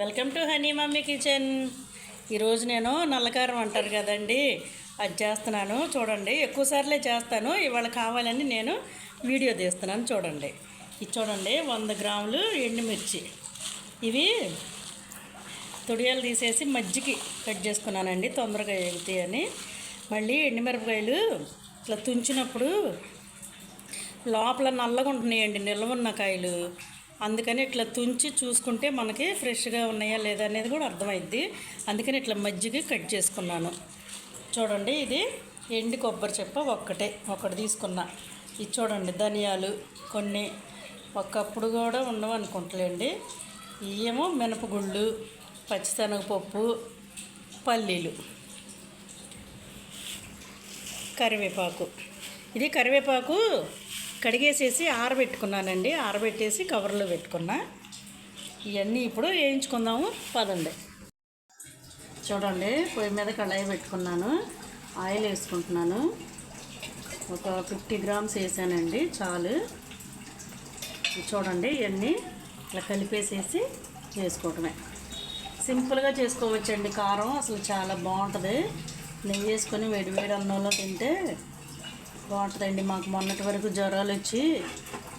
Welcome to honey mummy kitchen. ఈరోజు నేను నల్లకారం అంటారు కదండి అది చేస్తున్నాను. చూడండి ఎక్కువసార్లే చేస్తాను. ఇవాళ కావాలని నేను వీడియో తీస్తున్నాను చూడండి. ఇది చూడండి వంద గ్రాములు ఎండుమిర్చి. ఇవి తొడియాలు తీసేసి మజ్జికి కట్ చేసుకున్నానండి తొందరగా ఎగుతాయి అని. మళ్ళీ ఎండుమిరపకాయలు ఇట్లా తుంచినప్పుడు లోపల నల్లగా ఉంటున్నాయండి నిల్వ ఉన్న కాయలు. అందుకని ఇట్లా తుంచి చూసుకుంటే మనకి ఫ్రెష్గా ఉన్నాయా లేదా అనేది కూడా అర్థమైద్ది. అందుకని ఇట్లా మజ్జిగ కట్ చేసుకున్నాను. చూడండి ఇది ఎండి కొబ్బరి చెప్ప ఒక్కటే ఒకటి తీసుకున్నా. ఇది చూడండి ధనియాలు కొన్ని ఒకప్పుడు కూడా ఉండవు అనుకుంటలేండి. ఇవేమో మినపగుళ్ళు పచ్చిశనగపప్పు పల్లీలు కరివేపాకు. ఇది కరివేపాకు కడిగేసేసి ఆరబెట్టుకున్నానండి. ఆరబెట్టేసి కవర్లో పెట్టుకున్నా. ఇవన్నీ ఇప్పుడు వేయించుకుందాము. పదండి. చూడండి పొయ్యి మీద కళాయి పెట్టుకున్నాను. ఆయిల్ వేసుకుంటున్నాను. ఒక ఫిఫ్టీ గ్రామ్స్ వేసానండి చాలు. చూడండి ఇవన్నీ ఇట్లా కలిపేసేసి వేసుకోవటమే సింపుల్గా చేసుకోవచ్చండి. కారం అసలు చాలా బాగుంటుంది. నెయ్యి వేసుకొని వేడి వేడి అన్నంలో తింటే బాగుంటుందండి. మాకు మొన్నటి వరకు జ్వరాలు వచ్చి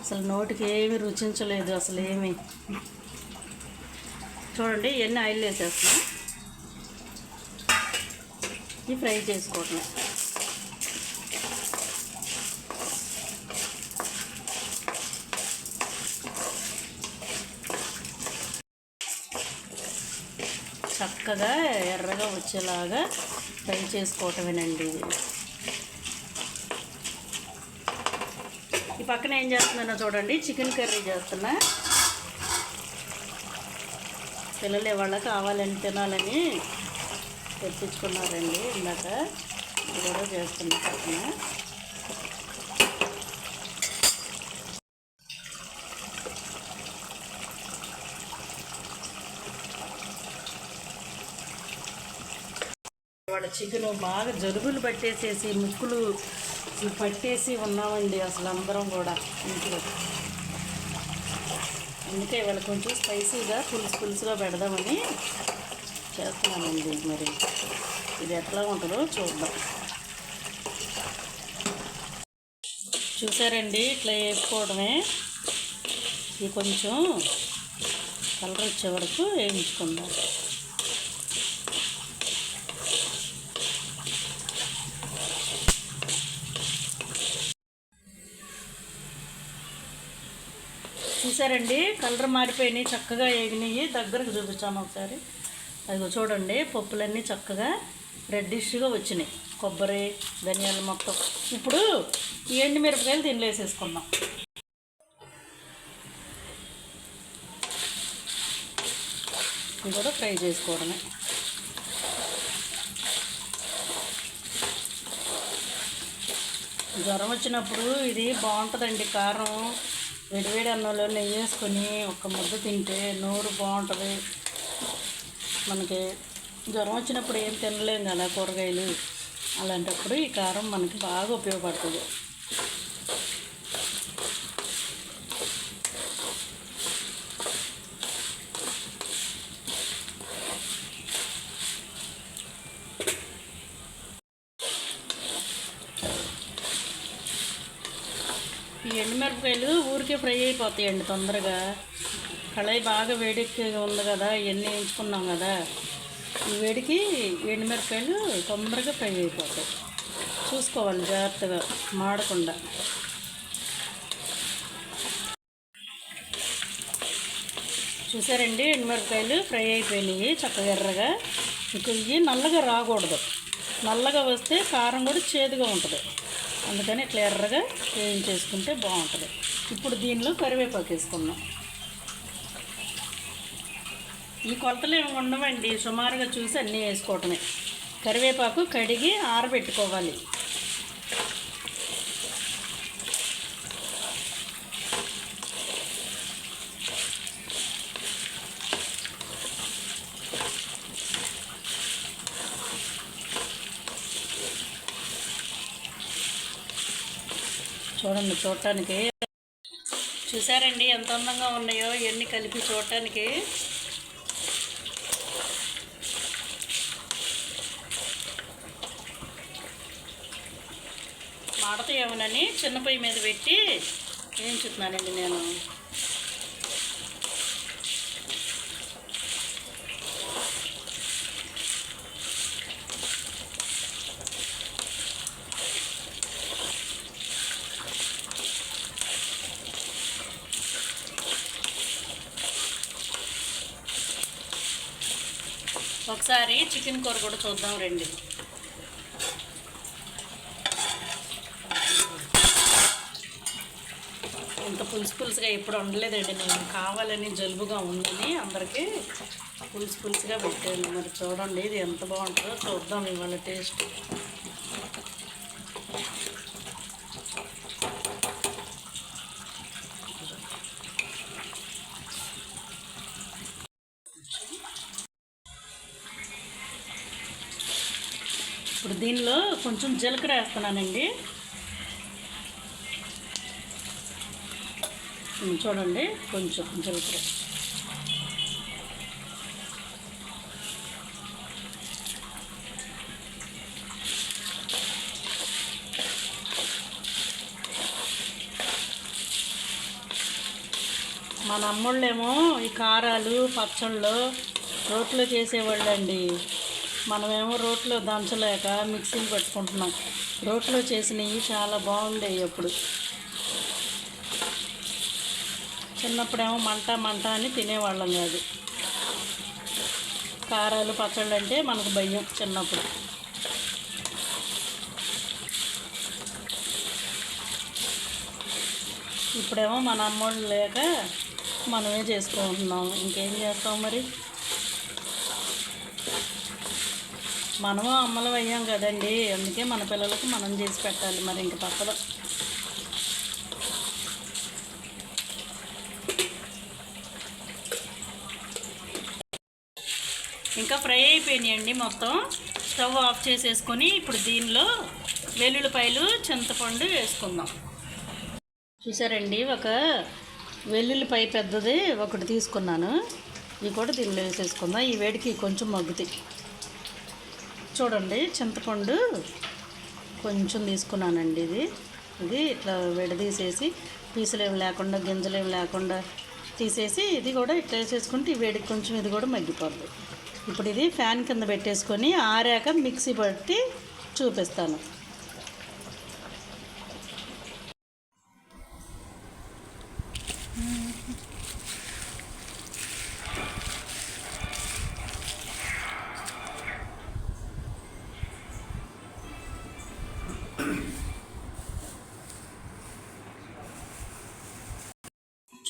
అసలు నోటికి ఏమి రుచించలేదు అసలు ఏమి. చూడండి ఇవన్నీ ఆయిల్ వేసేస్తున్నాం. ఈ ఫ్రై చేసుకోవటం చక్కగా ఎర్రగా వచ్చేలాగా ఫ్రై చేసుకోవటమేనండి. ఇది ఈ పక్కన ఏం చేస్తున్నానో చూడండి. చికెన్ కర్రీ చేస్తున్నా. పిల్లలు ఇవాళ కావాలని తినాలని తెప్పించుకున్నారండి ఇందాక. ఇది కూడా చేస్తున్నా పక్కన. ఇవాళ చికెన్ బాగా జరుగులు పట్టేసేసి ముక్కులు అసలు పట్టేసి ఉన్నామండి అసలు అందరం కూడా ఇంట్లో. అందుకే ఇవాళ కొంచెం స్పైసీగా పులుసు పులుసుగా పెడదామని చేస్తున్నానండి మరి. ఇది ఎట్లా ఉంటుందో చూద్దాం. చూసారండి ఇట్లా వేసుకోవడమే ఇది కొంచెం కలర్ వచ్చే వరకు వేయించుకుందాం. చూసారండి? కలర్ మారిపోయినాయి చక్కగా ఎగినాయి. దగ్గరకు చూపించాము ఒకసారి. అదిగో చూడండి పప్పులన్నీ చక్కగా రెడ్డిష్గా వచ్చినాయి. కొబ్బరి ధనియాలు మొత్తం. ఇప్పుడు ఈ ఎండు మిరపకాయలు దీనిలో వేసేసుకుందాం. ఇది కూడా ఫ్రై చేసుకోవడమే. జ్వరం వచ్చినప్పుడు ఇది బాగుంటుందండి. కారం వేడివేడి అన్నంలో నెయ్యి వేసుకొని ఒక ముద్ద తింటే నోరు బాగుంటుంది. మనకి జ్వరం వచ్చినప్పుడు ఏం తినలేం కదా కూరగాయలు. అలాంటప్పుడు ఈ కారం మనకి బాగా ఉపయోగపడుతుంది ఈ ఎండుమిరపకాయలు ఊరికే ఫ్రై అయిపోతాయండి తొందరగా. కళాయి బాగా వేడెక్కి ఉంది కదా ఇవన్నీ వేయించుకున్నాం కదా. ఈ వేడికి ఎండుమిరపకాయలు తొందరగా ఫ్రై అయిపోతాయి. చూసుకోవాలి జాగ్రత్తగా మాడకుండా. చూసారండి ఎండుమిరపకాయలు ఫ్రై అయిపోయినాయి చక్కగా ఎర్రగా. ఇంక ఇవి నల్లగా రాకూడదు. నల్లగా వస్తే కారం కూడా చేదుగా ఉంటుంది. అందుకని ఇట్లా ఎర్రగా వేయించేసుకుంటే బాగుంటుంది. ఇప్పుడు దీనిలో కరివేపాకు వేసుకున్నాం ఈ కొలతలు ఏమి ఉండవండి. సుమారుగా చూసి అన్నీ వేసుకోవటమే. కరివేపాకు కడిగి ఆరబెట్టుకోవాలి. చూడండి చూడటానికి చూసారండి ఎంత అందంగా ఉన్నాయో ఇవన్నీ కలిపి చూడటానికి. మాడతాయేమోనని చిన్న పొయ్యి మీద పెట్టి ఏం చూస్తున్నానండి నేను? ఒకసారి చికెన్ కూర కూడా చూద్దాం రండి. ఇంత పులుసు పులుసుగా ఎప్పుడు ఉండలేదండి నేను కావాలని జలుబుగా ఉందని అందరికీ పులుసు పులుసుగా పెట్టాను. మరి చూడండి ఇది ఎంత బాగుంటుందో చూద్దాం ఇవాళ టేస్ట్ ఇప్పుడు దీనిలో కొంచెం జీలకర్ర వేస్తున్నానండి. చూడండి కొంచెం జీలకర్ర. మన అమ్మోళ్ళేమో ఈ కారాలు పచ్చళ్ళు రోట్లో చేసేవాళ్ళండి. మనమేమో రోట్లో దంచలేక మిక్సీలు పెట్టుకుంటున్నాం. రోట్లో చేసినవి చాలా బాగుండేవి అప్పుడు. చిన్నప్పుడేమో మంట మంట అని తినేవాళ్ళం కాదు. కారాలు పచ్చళ్ళు అంటే మనకు భయం చిన్నప్పుడు. ఇప్పుడేమో మన అమ్మోళ్ళు లేక మనమే చేసుకుంటున్నాం. ఇంకేం చేస్తాం మరి? మనము అమ్మలు అయ్యాం కదండి. అందుకే మన పిల్లలకు మనం చేసి పెట్టాలి మరి ఇంక తప్పదు. ఇంకా ఫ్రై అయిపోయినాయండి మొత్తం. స్టవ్ ఆఫ్ చేసేసుకొని ఇప్పుడు దీనిలో వెల్లుల్లిపాయలు చింతపండు వేసుకుందాం. చూసారండి ఒక వెల్లుల్లిపాయ పెద్దది ఒకటి తీసుకున్నాను. ఇవి కూడా దీనిలో వేసేసుకుందాం. ఈ వేడికి కొంచెం మగ్గుతాయి. చూడండి చింతపండు కొంచెం తీసుకున్నానండి ఇది. ఇది ఇట్లా విడదీసేసి పీసులు లేకుండా గింజలు లేకుండా తీసేసి ఇది కూడా ఇట్లా వేసేసుకుంటే ఈ వేడికి కొంచెం ఇది కూడా మగ్గిపోద్ది. ఇప్పుడు ఇది ఫ్యాన్ కింద పెట్టేసుకొని ఆరాక మిక్సీ పట్టి చూపిస్తాను.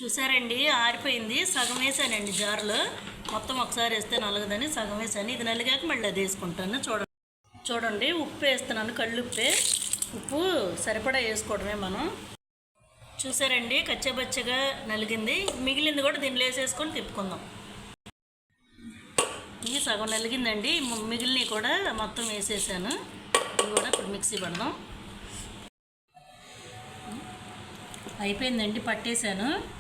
చూసారండి? ఆరిపోయింది. సగం వేసానండి జార్లో. మొత్తం ఒకసారి వేస్తే నలగదని సగం వేసాను. ఇది నలిగాక మళ్ళీ అది వేసుకుంటాను. చూడండి చూడండి. ఉప్పు వేస్తున్నాను కళ్ళుప్పే. ఉప్పు సరిపడా వేసుకోవడమే మనం. చూసారండి? కచ్చబచ్చగా నలిగింది. మిగిలింది కూడా దీనిలో వేసేసుకొని తిప్పుకుందాం. ఇది సగం నలిగిందండి. మిగిలినవి కూడా మొత్తం వేసేసాను. ఇది కూడా ఇప్పుడు మిక్సీ పడదాం. అయిపోయిందండి. పట్టేశాను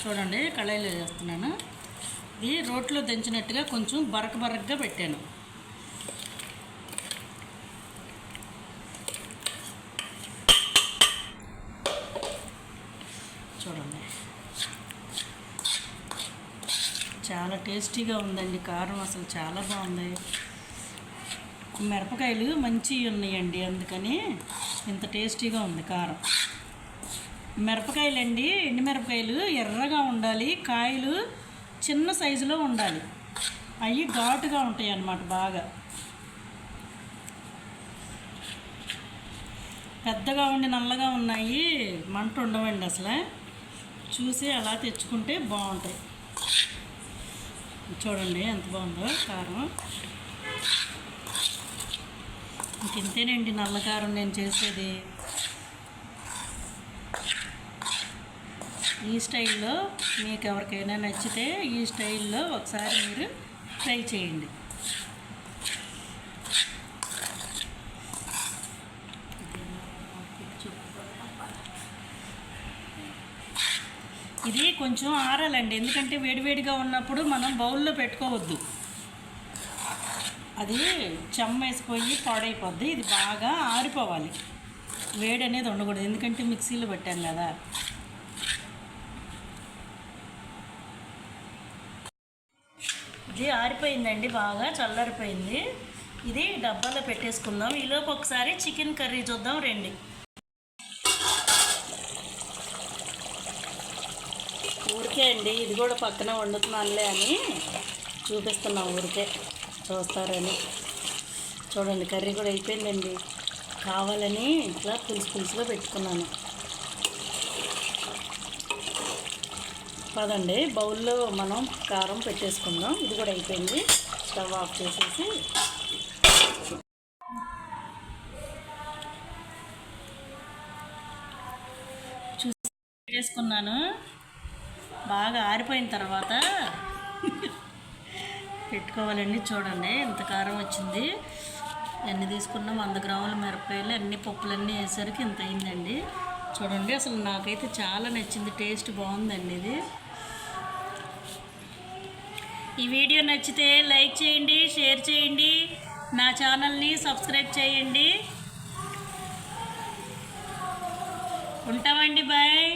చూడండి కళాయిలో వేస్తున్నాను ఇది రోట్లో దంచినట్టుగా కొంచెం బరక బరకగా పెట్టాను. చూడండి. చాలా టేస్టీగా ఉందండి కారం అసలు చాలా బాగుంది. మిరపకాయలు మంచివి ఉన్నాయండి అందుకని ఇంత టేస్టీగా ఉంది కారం. మిరపకాయలండి ఎండి మిరపకాయలు ఎర్రగా ఉండాలి కాయలు చిన్న సైజులో ఉండాలి. అవి ఘాటుగా ఉంటాయి అన్నమాట బాగా. పెద్దగా ఉండి నల్లగా ఉన్నాయి మంట ఉండవండి అసలు. చూసి అలా తెచ్చుకుంటే బాగుంటాయి. చూడండి ఎంత బాగుందో కారం. ఇంకెంతేనండి నల్ల కారం నేను చేసేది. ఈ స్టైల్లో మీకు ఎవరికైనా నచ్చితే ఈ స్టైల్లో ఒకసారి మీరు ట్రై చేయండి. ఇది కొంచెం ఆరాలండి. ఎందుకంటే వేడివేడిగా ఉన్నప్పుడు మనం బౌల్లో పెట్టుకోవద్దు. అది చెమ్మేసిపోయి పాడైపోద్ది. ఇది బాగా ఆరిపోవాలి. వేడి అనేది ఉండకూడదు. ఎందుకంటే మిక్సీలో పెట్టాం కదా. ఇది ఆరిపోయిందండి బాగా చల్లారిపోయింది. ఇది డబ్బాలో పెట్టేసుకుందాం. ఈలోపు ఒకసారి చికెన్ కర్రీ చూద్దాం రండి. ఊరికే అండి ఇది కూడా పక్కన వండుతున్నానులే అని చూపిస్తున్నాం ఊరికే. చూస్తారని. చూడండి కర్రీ కూడా అయిపోయిందండి. కావాలని ఇట్లా పులుసు పులుసుగా పెట్టుకున్నాను. పదండి బౌల్లో మనం కారం పెట్టేసుకుందాం. ఇది కూడా అయిపోయింది. స్టవ్ ఆఫ్ చేసేసి. చూసి పెట్టేసుకున్నాను బాగా ఆరిపోయిన తర్వాత పెట్టుకోవాలండి. చూడండి ఇంత కారం వచ్చింది. ఎన్ని తీసుకున్నాం? వంద గ్రాముల మిరపకాయలు అన్ని పప్పులన్నీ వేసరికి ఇంత అయిందండి. చూడండి అసలు నాకైతే చాలా నచ్చింది టేస్ట్ బాగుందండి ఇది. ఈ వీడియో నచ్చితే లైక్ చేయండి షేర్ చేయండి నా ఛానల్ని సబ్స్క్రైబ్ చేయండి. ఉంటామండి బాయ్.